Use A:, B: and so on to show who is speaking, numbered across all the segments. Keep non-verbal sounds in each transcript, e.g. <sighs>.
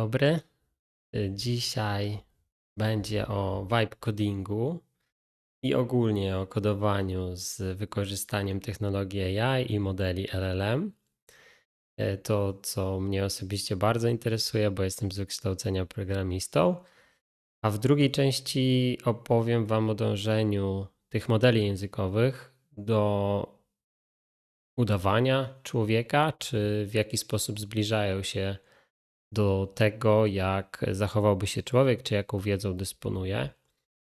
A: dobry. Y, Dzisiaj będzie o vibe codingu i ogólnie o kodowaniu z wykorzystaniem technologii AI i modeli LLM. Y, To, co mnie osobiście bardzo interesuje, bo jestem z wykształcenia programistą. A w drugiej części opowiem Wam o dążeniu tych modeli językowych do udawania człowieka, czy w jaki sposób zbliżają się do tego, jak zachowałby się człowiek, czy jaką wiedzą dysponuje.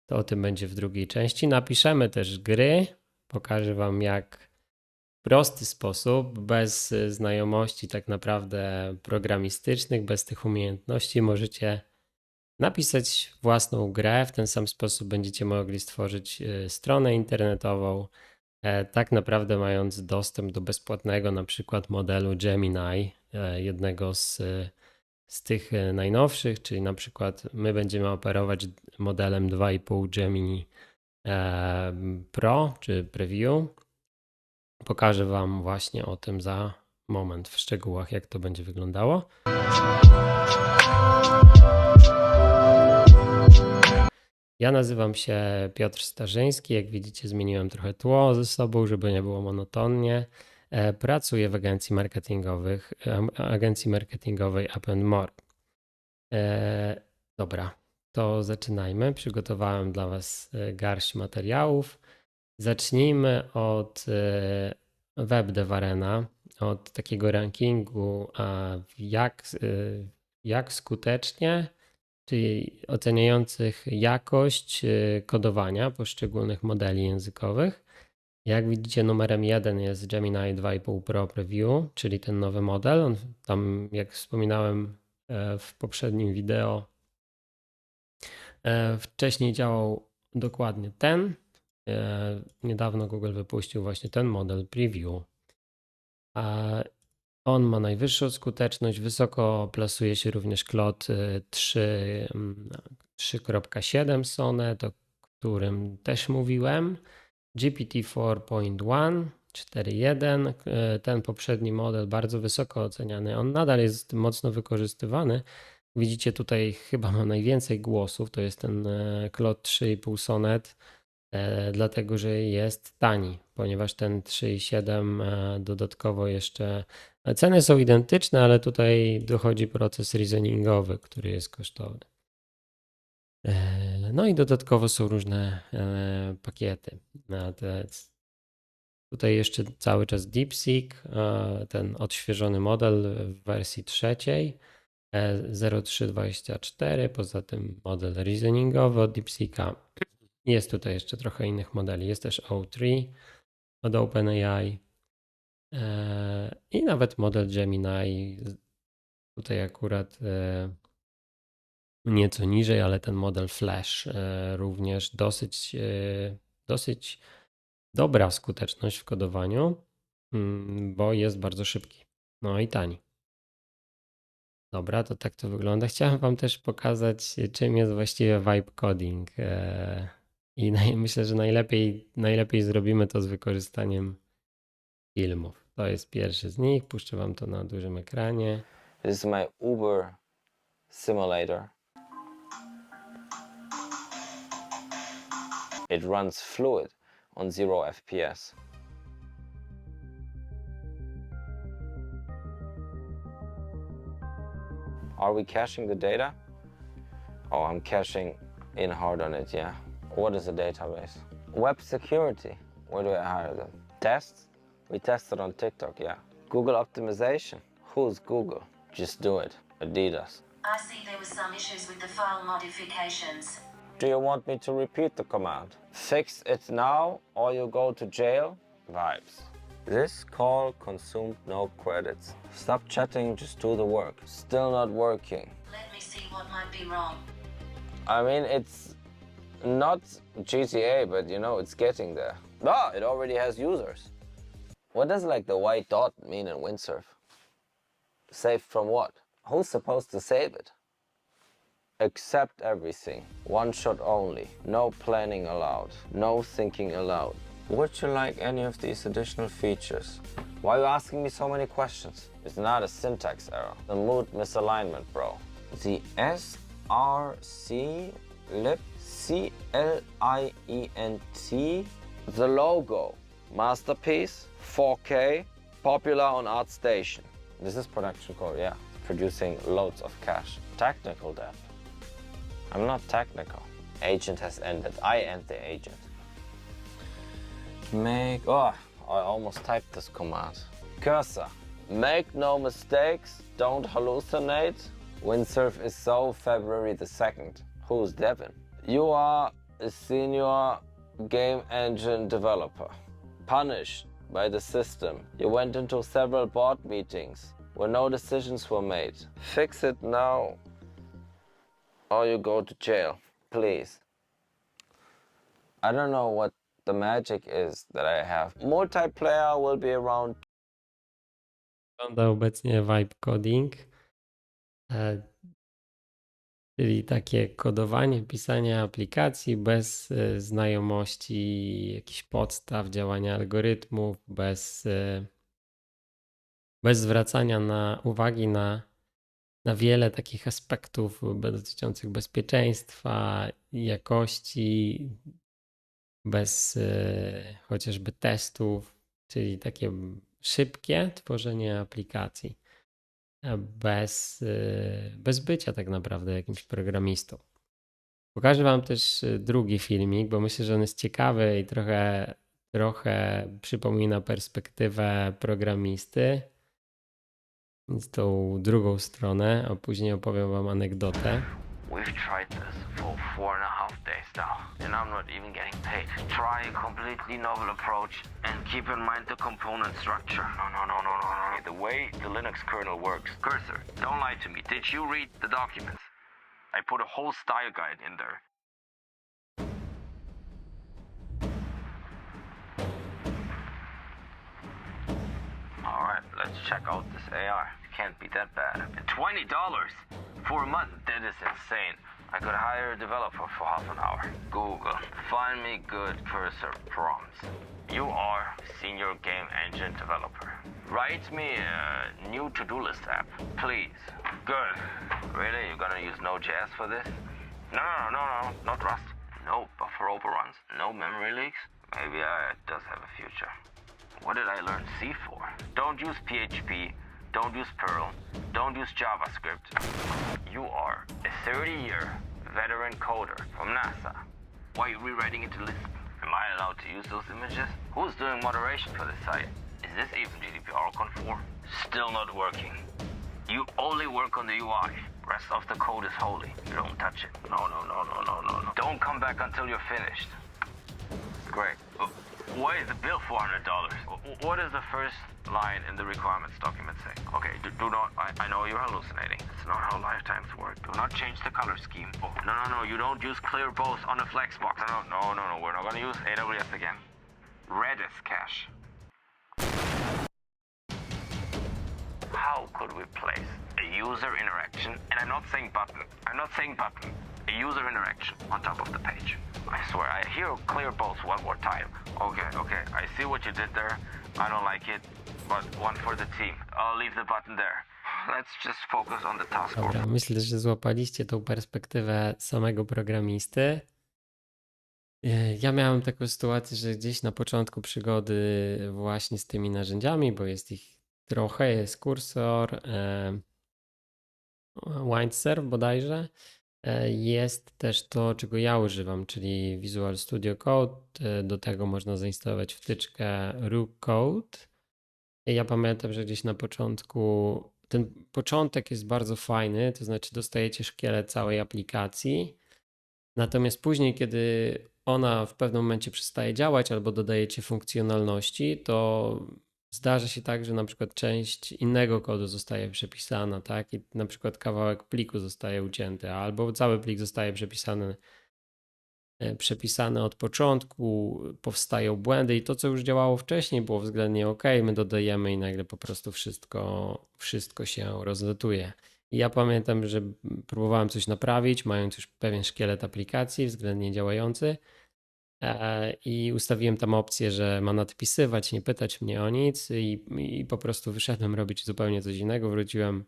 A: To o tym będzie w drugiej części. Napiszemy też gry. Pokażę Wam, jak w prosty sposób, bez znajomości tak naprawdę programistycznych, bez tych umiejętności, możecie napisać własną grę. W ten sam sposób będziecie mogli stworzyć y, stronę internetową, e, tak naprawdę mając dostęp do bezpłatnego na przykład modelu Gemini, e, jednego z, z tych e, najnowszych, czyli na przykład my będziemy operować modelem 2,5 Gemini e, Pro czy Preview. Pokażę Wam właśnie o tym za moment w szczegółach, jak to będzie wyglądało. Ja nazywam się Piotr Starzyński. Jak widzicie, zmieniłem trochę tło ze sobą, żeby nie było monotonnie. E, Pracuję w agencji marketingowych, agencji marketingowej Up and More. E, Dobra, to zaczynajmy. Przygotowałem dla Was e, garść materiałów. Zacznijmy od e, WebDev Arena, od takiego rankingu, jak, jak skutecznie czyli oceniających jakość kodowania poszczególnych modeli językowych. Jak widzicie, numerem jeden jest Gemini 2,5 Pro Preview, czyli ten nowy model. On tam, jak wspominałem e, w poprzednim wideo, e, wcześniej działał dokładnie ten. E, Niedawno Google wypuścił właśnie ten model Preview. On ma najwyższą skuteczność, wysoko plasuje się również Klot 3, mm, 3.7 Sonnet, o którym też mówiłem. GPT 4.1, 4.1, e, ten poprzedni model bardzo wysoko oceniany. On nadal jest mocno wykorzystywany. Widzicie tutaj chyba ma najwięcej głosów, to jest ten e, Klot 3.5 Sonnet, e, dlatego że jest tani, ponieważ ten 3.7 e, dodatkowo jeszcze Ceny są identyczne, ale tutaj dochodzi proces reasoningowy, który jest kosztowny. E, No i dodatkowo są różne e, pakiety. Tutaj jeszcze cały czas DeepSeek, e, ten odświeżony model w wersji trzeciej, e, 0324, poza tym model reasoningowy od DeepSeeka. Jest tutaj jeszcze trochę innych modeli. Jest też O3 od OpenAI. E, I nawet model Gemini, tutaj akurat e, nieco niżej, ale ten model Flash e, również dosyć, e, dosyć dobra skuteczność w kodowaniu, mm, bo jest bardzo szybki. No i tani. Dobra, to tak to wygląda. Chciałem Wam też pokazać, czym jest właściwie vibe coding. e, I <laughs> myślę, że najlepiej, najlepiej zrobimy to z wykorzystaniem filmów. To jest pierwszy z nich. Puszczę Wam to na dużym ekranie.
B: This is my Uber simulator. It runs fluid on 0 FPS. Are we caching the data? Oh, I'm caching in hard on it, yeah. What is a database? Web security. Where do I hire them? Tests? We tested on TikTok, yeah. Google optimization. Who's Google? Just do it. Adidas.
C: I see there were some issues with the file modifications.
B: Do you want me to repeat the command? Fix it now or you go to jail? Vibes. This call consumed no credits. Stop chatting, just do the work. Still not working.
C: Let me see what might be wrong.
B: I mean, it's not GTA, but you know, it's getting there. Ah, it already has users. What does like the white dot mean in windsurf? Saved from what? Who's supposed to save it? Accept everything. One shot only. No planning allowed. No thinking allowed. Would you like any of these additional features? Why are you asking me so many questions? It's not a syntax error. The mood misalignment, bro.
D: the SRC lip C L I E N T. The logo masterpiece 4K popular on ArtStation. This is production code, yeah. Producing loads of cash. Technical debt. I'm not technical. Agent has ended. I end the agent. Make. Oh, I almost typed this command. Cursor. Make no mistakes. Don't hallucinate. Windsurf is so February the 2nd. Who's Devin? You are a senior game engine developer. Punished by the system. You went into several board meetings where no decisions were made. Fix it now or you go to jail. Please. I don't know what the magic is that I have. Multiplayer will be around
A: Wygląda obecnie Vibe Coding, e, czyli takie kodowanie, pisanie aplikacji bez e, znajomości jakichś podstaw działania algorytmów, bez, e, bez zwracania na uwagi na, na wiele takich aspektów dotyczących bezpieczeństwa, jakości, bez e, chociażby testów, czyli takie szybkie tworzenie aplikacji bez, e, bez bycia tak naprawdę jakimś programistą. Pokażę Wam też e, drugi filmik, bo myślę, że on jest ciekawy i trochę, trochę przypomina perspektywę programisty. Więc tą drugą stronę, a później opowiem Wam anegdotę.
B: We've tried this for four and a half days now, and I'm not even getting paid. Try a completely novel approach and keep in mind the component structure. No, no, no, no, no, no. The way the Linux kernel works. Cursor, don't lie to me. Did you read the documents? I put a whole style guide in there. Alright, let's check out this AR. It Can't be that bad. $20 for a month? That is insane. I could hire a developer for half an hour. Google, find me good cursor prompts. You are senior game engine developer. Write me a new to-do list app, please. Good. Really? You're gonna use Node.js for this? No, no, no, no, no, not Rust. No buffer overruns. No memory leaks. Maybe it does have a future. What did I learn C for? Don't use PHP, don't use Perl, don't use JavaScript. You are a 30 year veteran coder from NASA. Why are you rewriting it to Lisp? Am I allowed to use those images? Who's doing moderation for this site? Is this even GDPR conform? Still not working. You only work on the UI. Rest of the code is holy. You don't touch it. No, no, no, no, no, no, no. Don't come back until you're finished. Great. Uh, Why is the bill four hundred dollars? What does the first line in the requirements document say? Okay, do, do not. I, I know you're hallucinating. It's not how lifetimes work. Do not change the color scheme. Oh, no, no, no. You don't use clear both on a Flexbox. No, no, no, no, no. We're not gonna use AWS again. Redis cache. How could we place a user interaction? And I'm not saying button. I'm not saying button. User interaction on top of the page. I swear, I hear clear both one more time. Okay, okay, I see what you did there. I don't like it, but one for the team. I'll leave the button there. <sighs> Let's just focus on the task.
A: Dobra, myślę, że złapaliście tą perspektywę samego programisty. Ja miałem taką sytuację, że gdzieś na początku przygody właśnie z tymi narzędziami, bo jest ich trochę, jest kursor, e, Windsurf bodajże. E, Jest też to, czego ja używam, czyli Visual Studio Code. E, Do tego można zainstalować wtyczkę Rook Code. Ja pamiętam, że gdzieś na początku ten początek jest bardzo fajny, to znaczy dostajecie szkielet całej aplikacji. Natomiast później, kiedy ona w pewnym momencie przestaje działać albo dodajecie funkcjonalności, to zdarza się tak, że na przykład część innego kodu zostaje przepisana, tak? I na przykład kawałek pliku zostaje ucięty, albo cały plik zostaje przepisany, e, przepisany od początku, powstają błędy i to, co już działało wcześniej, było względnie ok, my dodajemy i nagle po prostu wszystko, wszystko się rozlatuje. Ja pamiętam, że próbowałem coś naprawić, mając już pewien szkielet aplikacji względnie działający. E, I ustawiłem tam opcję, że ma nadpisywać, nie pytać mnie o nic, i, i po prostu wyszedłem robić zupełnie coś innego. Wróciłem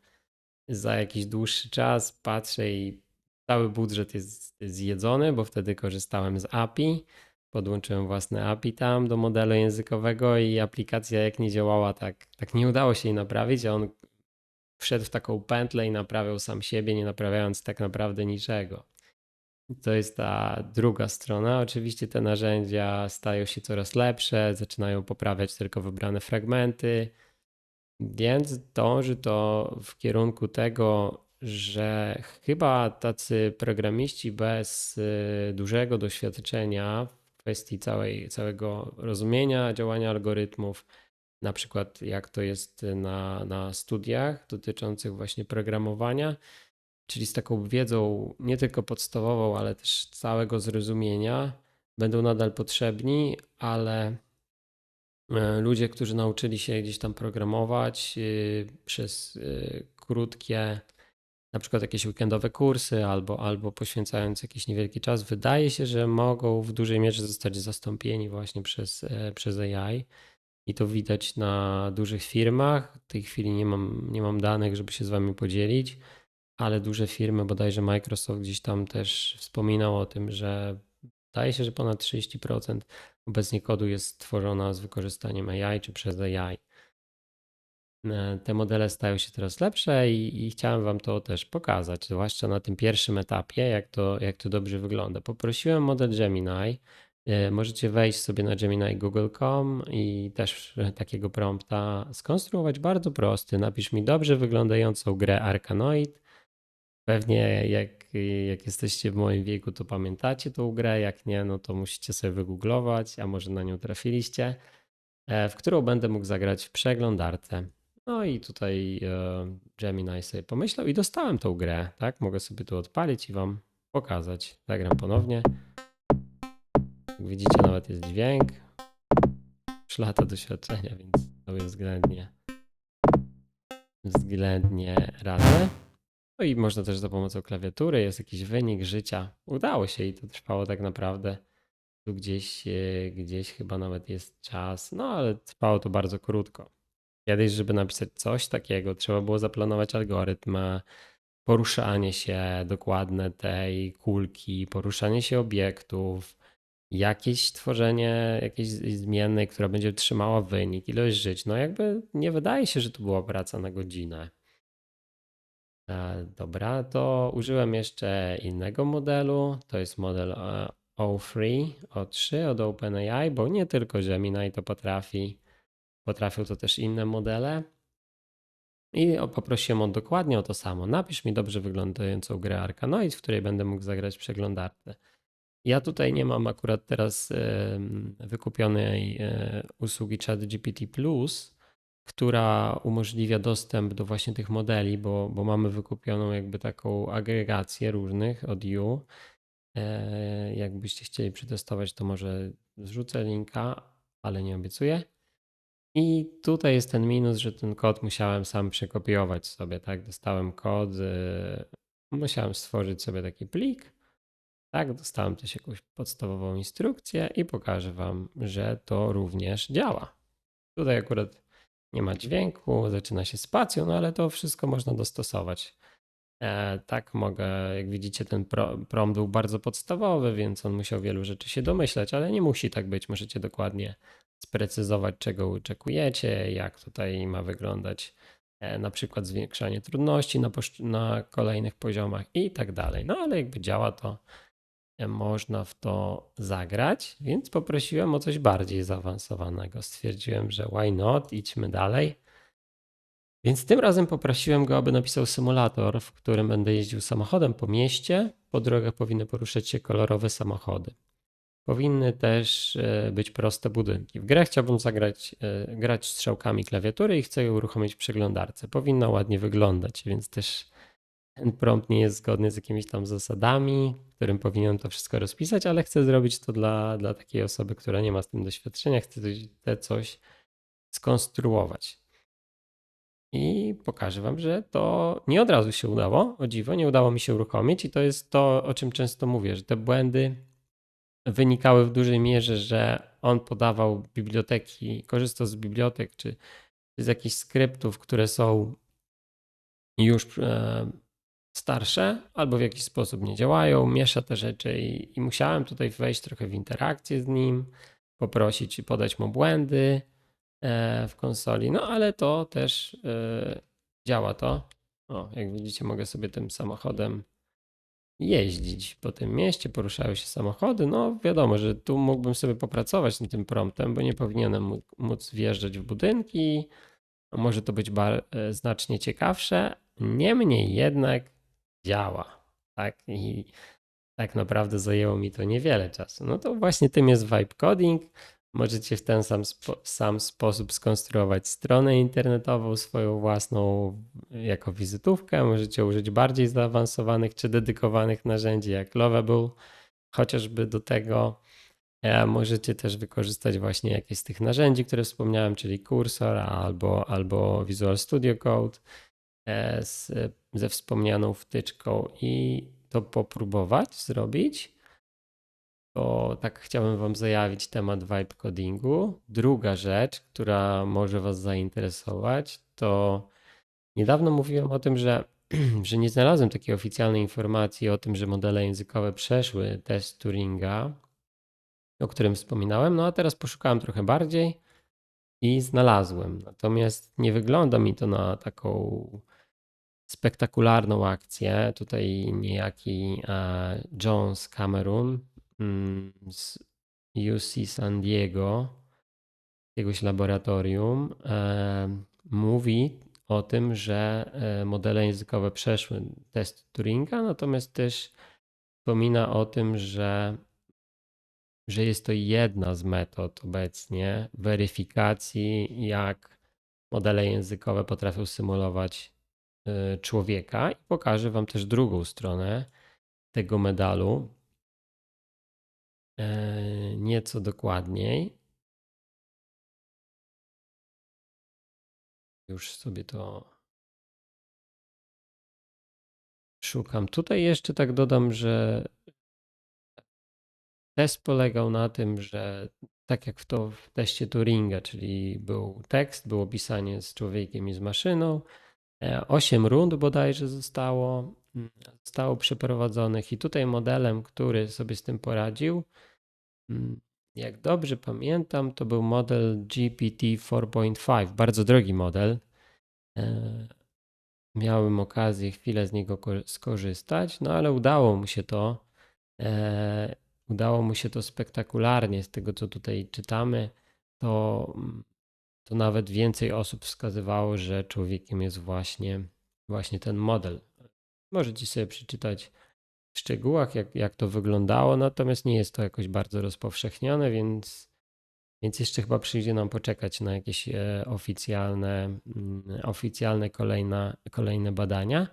A: za jakiś dłuższy czas patrzę i cały budżet jest zjedzony, bo wtedy korzystałem z API. Podłączyłem własne API tam do modelu językowego i aplikacja jak nie działała, tak, tak nie udało się jej naprawić, a on wszedł w taką pętlę i naprawiał sam siebie, nie naprawiając tak naprawdę niczego. To jest ta druga strona. Oczywiście te narzędzia stają się coraz lepsze, zaczynają poprawiać tylko wybrane fragmenty, więc dąży to w kierunku tego, że chyba tacy programiści bez y, dużego doświadczenia w kwestii całej, całego rozumienia działania algorytmów, na przykład jak to jest na, na studiach dotyczących właśnie programowania, czyli z taką wiedzą nie tylko podstawową, ale też całego zrozumienia, będą nadal potrzebni, ale e, ludzie, którzy nauczyli się gdzieś tam programować y, przez y, krótkie, na przykład jakieś weekendowe kursy, albo, albo poświęcając jakiś niewielki czas, wydaje się, że mogą w dużej mierze zostać zastąpieni właśnie przez, e, przez AI. I to widać na dużych firmach. W tej chwili nie mam, nie mam danych, żeby się z Wami podzielić, ale duże firmy, bodajże Microsoft gdzieś tam też wspominał o tym, że wydaje się, że ponad 30% obecnie kodu jest tworzona z wykorzystaniem AI czy przez AI. E, Te modele stają się coraz lepsze i, i chciałem Wam to też pokazać, zwłaszcza na tym pierwszym etapie, jak to, jak to dobrze wygląda. Poprosiłem model Gemini. E, Możecie wejść sobie na Gemini Google.com i też <laughs> takiego prompta skonstruować bardzo prosty. Napisz mi dobrze wyglądającą grę Arkanoid. Pewnie jak, jak jesteście w moim wieku, to pamiętacie tą grę. Jak nie, no to musicie sobie wygooglować, a może na nią trafiliście, e, w którą będę mógł zagrać w przeglądarce. No i tutaj e, Gemini sobie pomyślał i dostałem tą grę, tak? Mogę sobie tu odpalić i wam pokazać. Zagram ponownie. Jak widzicie, nawet jest dźwięk. Już lata doświadczenia, więc to jest względnie względnie radzę. No i można też za pomocą klawiatury, jest jakiś wynik życia. Udało się i to trwało tak naprawdę. Tu gdzieś, e, gdzieś chyba nawet jest czas, no ale trwało to bardzo krótko. Kiedyś, żeby napisać coś takiego, trzeba było zaplanować algorytm, poruszanie się dokładne tej kulki, poruszanie się obiektów, jakieś tworzenie jakiejś zmiennej, która będzie trzymała wynik, ilość żyć. No jakby nie wydaje się, że to była praca na godzinę. E, Dobra, to użyłem jeszcze innego modelu. To jest model e, O3, O3 od OpenAI, bo nie tylko Gemini to potrafi. Potrafią to też inne modele. I poprosiłem on dokładnie o to samo. Napisz mi dobrze wyglądającą grę Arkanoid, w której będę mógł zagrać w przeglądarce. Ja tutaj nie mam akurat teraz wykupionej e, usługi ChatGPT Plus, która umożliwia dostęp do właśnie tych modeli, bo, bo mamy wykupioną jakby taką agregację różnych od U. E, Jakbyście chcieli przetestować, to może zrzucę linka, ale nie obiecuję. I tutaj jest ten minus, że ten kod musiałem sam przekopiować sobie, tak? Dostałem kod, e, musiałem stworzyć sobie taki plik. Tak, dostałem też jakąś podstawową instrukcję i pokażę Wam, że to również działa. Tutaj akurat nie ma dźwięku, zaczyna się spacją, no ale to wszystko można dostosować. E, tak mogę, jak widzicie, ten pro, prom był bardzo podstawowy, więc on musiał wielu rzeczy się domyśleć, ale nie musi tak być. Możecie dokładnie sprecyzować, czego oczekujecie, jak tutaj ma wyglądać e, na przykład zwiększanie trudności na, na kolejnych poziomach i tak dalej. No ale jakby działa to, można w to zagrać, więc poprosiłem o coś bardziej zaawansowanego. Stwierdziłem, że why not, idźmy dalej. Więc tym razem poprosiłem go, aby napisał symulator, w którym będę jeździł samochodem po mieście. Po drogach powinny poruszać się kolorowe samochody. Powinny też e, być proste budynki. W grę chciałbym zagrać, e, grać strzałkami klawiatury i chcę ją uruchomić w przeglądarce. Powinna ładnie wyglądać, więc też ten prompt nie jest zgodny z jakimiś tam zasadami, którym powinienem to wszystko rozpisać, ale chcę zrobić to dla, dla takiej osoby, która nie ma z tym doświadczenia, coś, chce coś skonstruować. I pokażę Wam, że to nie od razu się udało. O dziwo, nie udało mi się uruchomić, i to jest to, o czym często mówię, że te błędy wynikały w dużej mierze, że on podawał biblioteki, korzystał z bibliotek czy z jakichś skryptów, które są już e, starsze albo w jakiś sposób nie działają, miesza te rzeczy i, i musiałem tutaj wejść trochę w interakcję z nim, poprosić i podać mu błędy e, w konsoli. No ale to też e, działa to. O, jak widzicie, mogę sobie tym samochodem jeździć po tym mieście, poruszają się samochody. No wiadomo, że tu mógłbym sobie popracować nad tym promptem, bo nie powinienem mó- móc wjeżdżać w budynki. Może to być bar- e, znacznie ciekawsze. Niemniej jednak działa. Tak i tak naprawdę zajęło mi to niewiele czasu. No to właśnie tym jest vibe coding. Możecie w ten sam, spo, sam sposób skonstruować stronę internetową, swoją własną jako wizytówkę. Możecie użyć bardziej zaawansowanych czy dedykowanych narzędzi jak Lovable, chociażby do tego. E, Możecie też wykorzystać właśnie jakieś z tych narzędzi, które wspomniałem, czyli Cursor albo, albo Visual Studio Code z, ze wspomnianą wtyczką i to popróbować zrobić to tak chciałbym Wam zajawić temat vibe codingu. Druga rzecz, która może Was zainteresować, to niedawno mówiłem o tym, że, <clears throat> że nie znalazłem takiej oficjalnej informacji o tym, że modele językowe przeszły test Turinga, o którym wspominałem. No a teraz poszukałem trochę bardziej i znalazłem. Natomiast nie wygląda mi to na taką spektakularną akcję. Tutaj niejaki e, Jones Cameron mm, z UC San Diego, jakiegoś laboratorium, e, mówi o tym, że e, modele językowe przeszły test Turinga, natomiast też wspomina o tym, że, że jest to jedna z metod obecnie weryfikacji, jak modele językowe potrafią symulować człowieka i pokażę Wam też drugą stronę tego medalu e, nieco dokładniej. Już sobie to szukam. Tutaj jeszcze tak dodam, że test polegał na tym, że tak jak w to w teście Turinga, czyli był tekst, było pisanie z człowiekiem i z maszyną. E, Osiem rund bodajże zostało, mm, zostało przeprowadzonych i tutaj modelem, który sobie z tym poradził, mm, jak dobrze pamiętam, to był model GPT 4.5, bardzo drogi model. E, Miałem okazję chwilę z niego ko- skorzystać, no ale udało mu się to. E, udało mu się to spektakularnie z tego, co tutaj czytamy. To, mm, to nawet więcej osób wskazywało, że człowiekiem jest właśnie, właśnie ten model. Możecie sobie przeczytać w szczegółach, jak, jak to wyglądało, natomiast nie jest to jakoś bardzo rozpowszechnione, więc, więc jeszcze chyba przyjdzie nam poczekać na jakieś e, oficjalne, mm, oficjalne kolejne, kolejne badania.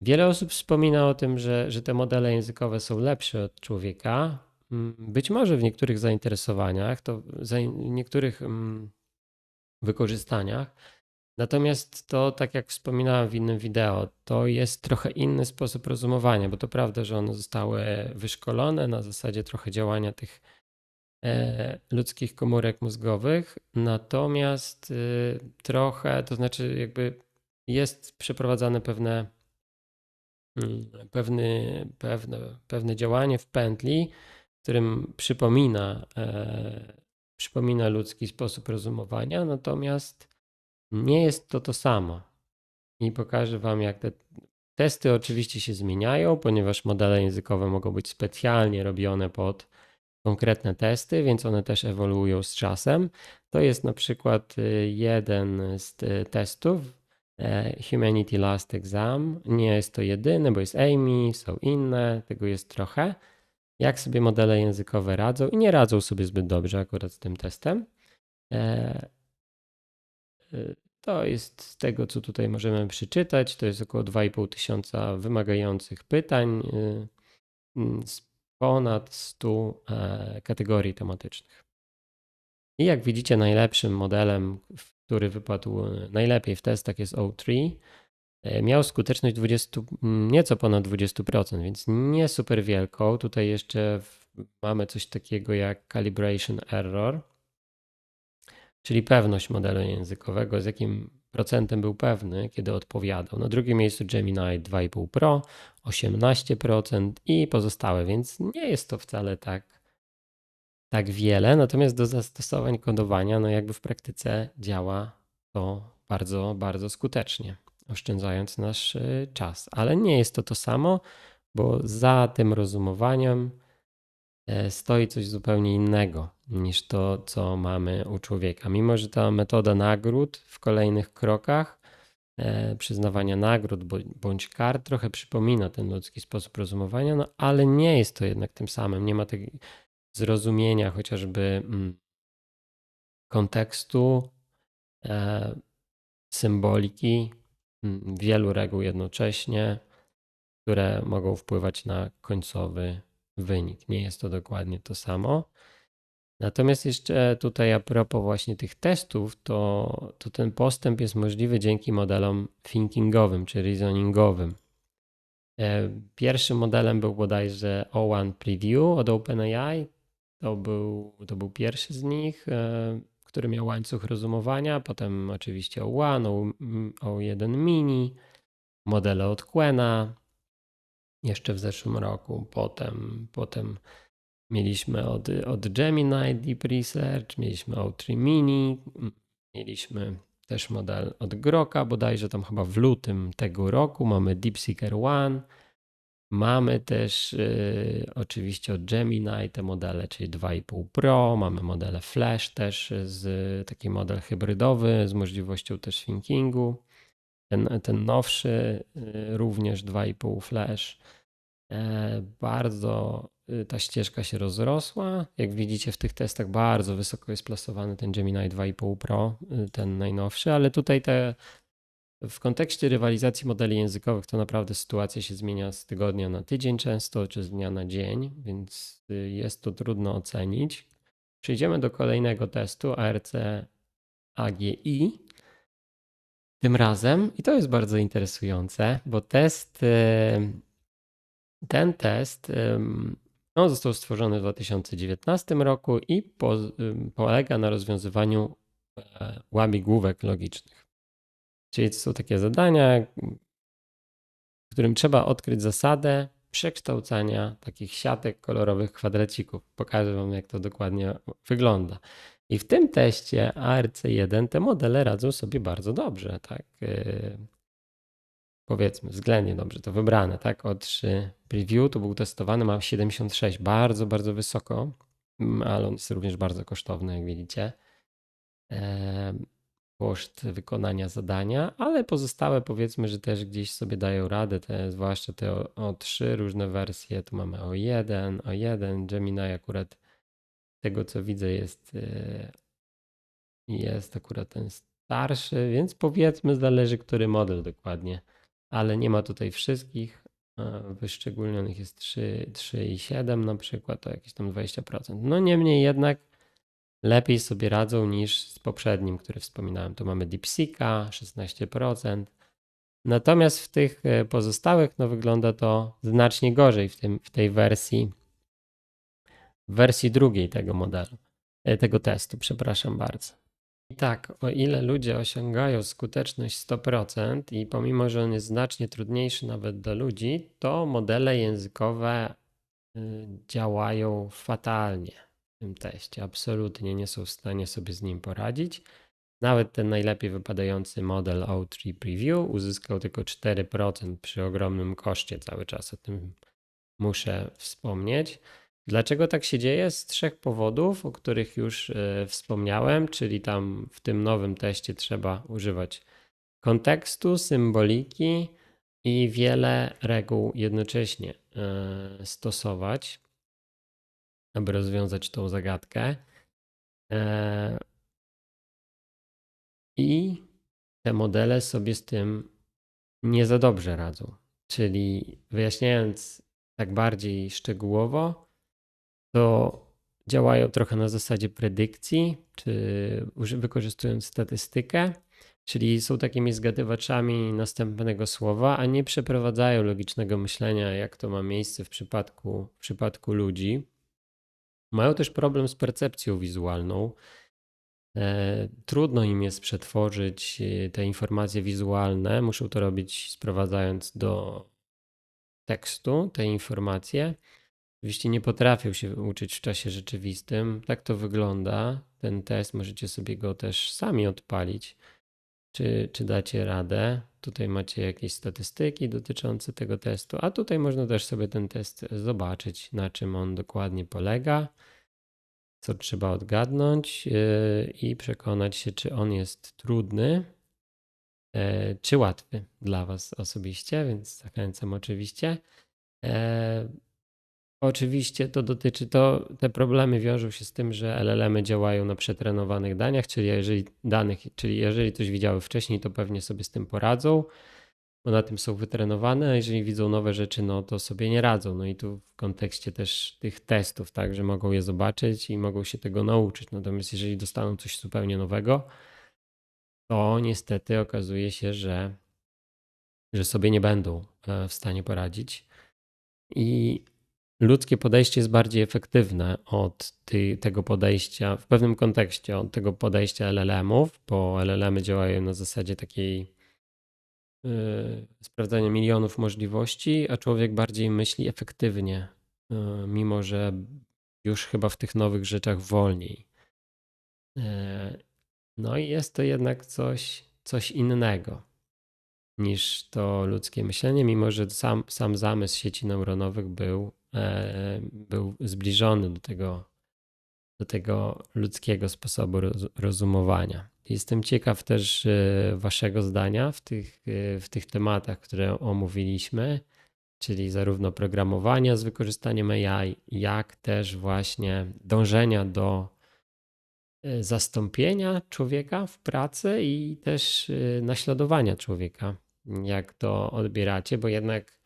A: Wiele osób wspomina o tym, że, że te modele językowe są lepsze od człowieka. Mm, Być może w niektórych zainteresowaniach, to w niektórych mm, wykorzystaniach. Natomiast to, tak jak wspominałem w innym wideo, to jest trochę inny sposób rozumowania, bo to prawda, że one zostały wyszkolone na zasadzie trochę działania tych e, ludzkich komórek mózgowych, natomiast y, trochę, to znaczy jakby jest przeprowadzane pewne, mm, pewny, pewne, pewne działanie w pętli, którym przypomina, e, przypomina ludzki sposób rozumowania, natomiast nie jest to to samo. I pokażę Wam, jak te testy oczywiście się zmieniają, ponieważ modele językowe mogą być specjalnie robione pod konkretne testy, więc one też ewoluują z czasem. To jest na przykład y, jeden z y, testów e, Humanity Last Exam. Nie jest to jedyny, bo jest Amy, są inne, tego jest trochę. Jak sobie modele językowe radzą i nie radzą sobie zbyt dobrze akurat z tym testem. E, y, To jest z tego, co tutaj możemy przeczytać. To jest około 2,5 tysiąca wymagających pytań y, mm, z ponad 100 e, kategorii tematycznych. I jak widzicie, najlepszym modelem, który wypadł e, najlepiej w testach jest O3. E, Miał skuteczność 20, mm, nieco ponad 20%, więc nie super wielką. Tutaj jeszcze mamy coś takiego jak calibration error, czyli pewność modelu językowego, z jakim procentem był pewny, kiedy odpowiadał. Na drugim miejscu Gemini 2,5 Pro, 18% i pozostałe, więc nie jest to wcale tak, tak wiele. Natomiast do zastosowań kodowania, no jakby w praktyce działa to bardzo, bardzo skutecznie, oszczędzając nasz y, czas. Ale nie jest to to samo, bo za tym rozumowaniem e, stoi coś zupełnie innego niż to, co mamy u człowieka. Mimo, że ta metoda nagród w kolejnych krokach, e, przyznawania nagród bądź kar, trochę przypomina ten ludzki sposób rozumowania, no ale nie jest to jednak tym samym. Nie ma tego zrozumienia chociażby mm, kontekstu, e, symboliki, wielu reguł jednocześnie, które mogą wpływać na końcowy wynik. Nie jest to dokładnie to samo. Natomiast jeszcze tutaj a propos właśnie tych testów, to, to ten postęp jest możliwy dzięki modelom thinkingowym czy reasoningowym. E, Pierwszym modelem był bodajże O1 Preview od OpenAI. To był, to był pierwszy z nich, e, który miał łańcuch rozumowania. Potem oczywiście O1, O- O1 Mini, modele od Quena jeszcze w zeszłym roku. Potem, potem mieliśmy od, od Gemini Deep Research, mieliśmy O3 Mini, mieliśmy też model od Groka, bodajże tam chyba w lutym tego roku. Mamy DeepSeeker One. Mamy też y, oczywiście od Gemini te modele, czyli 2,5 Pro, mamy modele Flash też z taki model hybrydowy z możliwością też thinkingu. Ten, ten nowszy y, również 2,5 Flash. E, Bardzo y, ta ścieżka się rozrosła. Jak widzicie w tych testach bardzo wysoko jest plasowany ten Gemini 2,5 Pro, y, ten najnowszy, ale tutaj te w kontekście rywalizacji modeli językowych to naprawdę sytuacja się zmienia z tygodnia na tydzień często, czy z dnia na dzień, więc y, jest to trudno ocenić. Przejdziemy do kolejnego testu ARC AGI. Tym razem, i to jest bardzo interesujące, bo test, y, ten test on został stworzony w 2019 roku i po, ym, polega na rozwiązywaniu e, łamigłówek logicznych. Czyli to są takie zadania, w którym trzeba odkryć zasadę przekształcania takich siatek kolorowych kwadracików. Pokażę Wam, jak to dokładnie wygląda. I w tym teście ARC1 te modele radzą sobie bardzo dobrze, tak? Yy, Powiedzmy, względnie dobrze to wybrane, tak? O3 preview to był testowany, ma 76, bardzo, bardzo wysoko, mm, ale on jest również bardzo kosztowny, jak widzicie. Koszt wykonania zadania, ale pozostałe powiedzmy, że też gdzieś sobie dają radę, te, zwłaszcza te o, O3 różne wersje, tu mamy O1, O1, Gemini akurat tego co widzę jest, e, jest akurat ten starszy, więc powiedzmy zależy który model dokładnie, ale nie ma tutaj wszystkich, wyszczególnionych jest 3, 3 i 7 na przykład, to jakieś tam 20%. No niemniej jednak lepiej sobie radzą niż z poprzednim, który wspominałem. Tu mamy DeepSeeka 16%. Natomiast w tych e, pozostałych no, wygląda to znacznie gorzej w, tym, w tej wersji, w wersji drugiej tego modelu, e, tego testu, przepraszam bardzo. I tak, o ile ludzie osiągają skuteczność 100% i pomimo, że on jest znacznie trudniejszy nawet dla ludzi, to modele językowe y, działają fatalnie tym teście. Absolutnie nie są w stanie sobie z nim poradzić. Nawet ten najlepiej wypadający model O3 Preview uzyskał tylko 4% przy ogromnym koszcie cały czas. O tym muszę wspomnieć. Dlaczego tak się dzieje? Z trzech powodów, o których już e, wspomniałem, czyli tam w tym nowym teście trzeba używać kontekstu, symboliki i wiele reguł jednocześnie e, stosować, aby rozwiązać tą zagadkę. E, I te modele sobie z tym nie za dobrze radzą. Czyli wyjaśniając tak bardziej szczegółowo, to działają trochę na zasadzie predykcji, czy wykorzystując statystykę, czyli są takimi zgadywaczami następnego słowa, a nie przeprowadzają logicznego myślenia, jak to ma miejsce w przypadku, w przypadku ludzi. Mają też problem z percepcją wizualną. E, Trudno im jest przetworzyć e, te informacje wizualne. Muszą to robić sprowadzając do tekstu te informacje. Oczywiście nie potrafią się uczyć w czasie rzeczywistym. Tak to wygląda. Ten test możecie sobie go też sami odpalić. Czy, czy dacie radę? Tutaj macie jakieś statystyki dotyczące tego testu, a tutaj można też sobie ten test zobaczyć, na czym on dokładnie polega, co trzeba odgadnąć yy, i przekonać się, czy on jest trudny, e, czy łatwy dla Was osobiście, więc zachęcam oczywiście. Oczywiście to dotyczy, to, te problemy wiążą się z tym, że LLM-y działają na przetrenowanych daniach, czyli jeżeli danych, czyli jeżeli coś widziały wcześniej, to pewnie sobie z tym poradzą, bo na tym są wytrenowane, a jeżeli widzą nowe rzeczy, no to sobie nie radzą. No i tu w kontekście też tych testów, tak, że mogą je zobaczyć i mogą się tego nauczyć. Natomiast jeżeli dostaną coś zupełnie nowego, to niestety okazuje się, że, że sobie nie będą e, w stanie poradzić. I ludzkie podejście jest bardziej efektywne od ty, tego podejścia, w pewnym kontekście, od tego podejścia LLM-ów, bo LLM-y działają na zasadzie takiej yy, sprawdzania milionów możliwości, a człowiek bardziej myśli efektywnie, yy, mimo że już chyba w tych nowych rzeczach wolniej. Yy, no i jest to jednak coś, coś innego niż to ludzkie myślenie, mimo że sam, sam zamysł sieci neuronowych był był zbliżony do tego, do tego ludzkiego sposobu roz- rozumowania. Jestem ciekaw też e, Waszego zdania w tych, e, w tych tematach, które omówiliśmy, czyli zarówno programowania z wykorzystaniem AI, jak też właśnie dążenia do e, zastąpienia człowieka w pracy i też e, naśladowania człowieka. Jak to odbieracie, bo jednak e,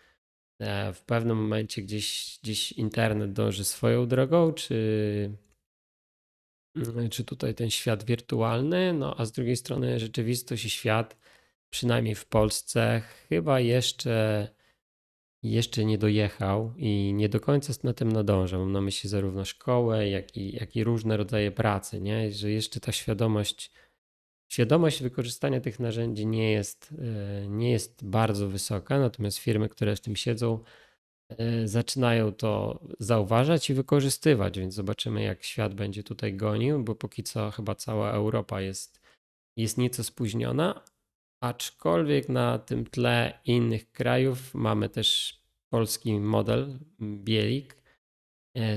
A: w pewnym momencie gdzieś, gdzieś internet dąży swoją drogą, czy, mm, czy tutaj ten świat wirtualny, no a z drugiej strony rzeczywistość i świat, przynajmniej w Polsce, chyba jeszcze, jeszcze nie dojechał i nie do końca na tym nadąża. Mam na myśli zarówno szkołę, jak i, jak i różne rodzaje pracy, nie? że jeszcze ta świadomość Świadomość wykorzystania tych narzędzi nie jest, e, nie jest bardzo wysoka, natomiast firmy, które w tym siedzą, e, zaczynają to zauważać i wykorzystywać, więc zobaczymy, jak świat będzie tutaj gonił, bo póki co chyba cała Europa jest, jest nieco spóźniona, aczkolwiek na tym tle innych krajów mamy też polski model Bielik,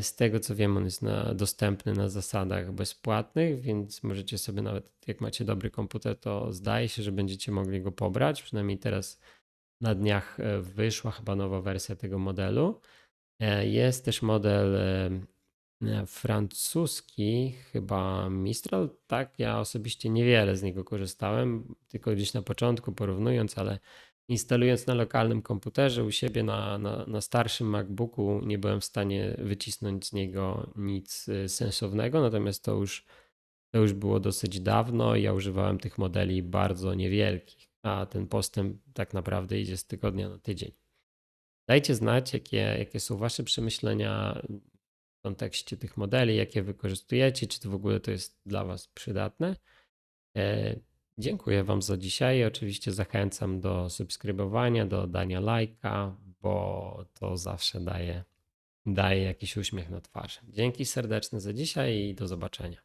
A: Z tego co wiem, on jest na, dostępny na zasadach bezpłatnych, więc możecie sobie nawet, jak macie dobry komputer, to zdaje się, że będziecie mogli go pobrać. Przynajmniej teraz na dniach e, wyszła chyba nowa wersja tego modelu. E, Jest też model e, francuski, chyba Mistral. Tak, ja osobiście niewiele z niego korzystałem, tylko gdzieś na początku porównując, ale instalując na lokalnym komputerze u siebie na, na, na starszym MacBooku nie byłem w stanie wycisnąć z niego nic y, sensownego, natomiast to już, to już było dosyć dawno ja używałem tych modeli bardzo niewielkich, a ten postęp tak naprawdę idzie z tygodnia na tydzień. Dajcie znać, jakie, jakie są Wasze przemyślenia w kontekście tych modeli, jakie wykorzystujecie, czy to w ogóle to jest dla Was przydatne. Dziękuję Wam za dzisiaj. Oczywiście zachęcam do subskrybowania, do dania lajka, bo to zawsze daje, daje jakiś uśmiech na twarzy. Dzięki serdeczne za dzisiaj i do zobaczenia.